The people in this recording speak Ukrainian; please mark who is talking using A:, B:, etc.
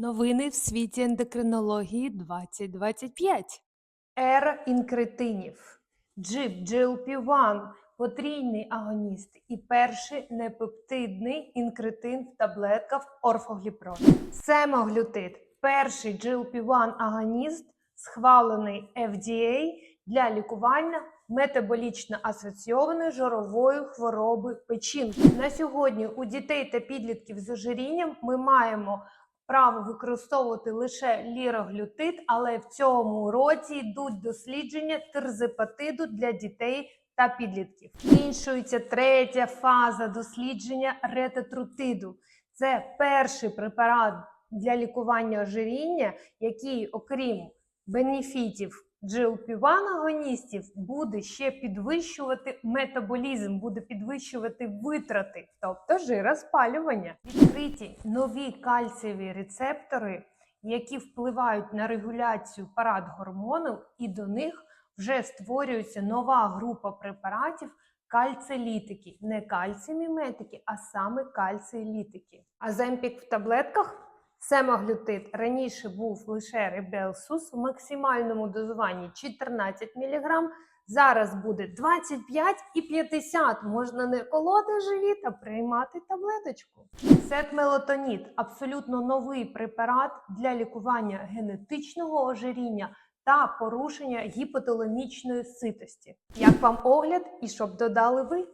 A: Новини в світі ендокринології 2025. Ера інкретинів. Джип GLP-1 – потрійний агоніст і перший непептидний інкретин в таблетках орфогліпрон. Семоглютид – перший GLP-1 агоніст, схвалений FDA для лікування метаболічно асоційованої жирової хвороби печінки. На сьогодні у дітей та підлітків з ожирінням ми маємо право використовувати лише ліроглютид, але в цьому році йдуть дослідження терзепатиду для дітей та підлітків. Іншується третя фаза дослідження рететрутиду. Це перший препарат для лікування ожиріння, який, окрім бенефітів GLP-1 агоністів, буде ще підвищувати метаболізм, буде підвищувати витрати, тобто жироспалювання. Відкриті нові кальцієві рецептори, які впливають на регуляцію парадгормонів, і до них вже створюється нова група препаратів. Кальцелітики, не кальціміметики, а саме кальцелітики. А земпік в таблетках Семаглютид раніше був лише Ребелсус в максимальному дозуванні 14 мг. Зараз буде 25 і 50. Можна не колоти живіт, а приймати таблеточку. Сетмелатоніт абсолютно новий препарат для лікування генетичного ожиріння та порушення гіпоталамічної ситості. Як вам огляд і щоб додали ви?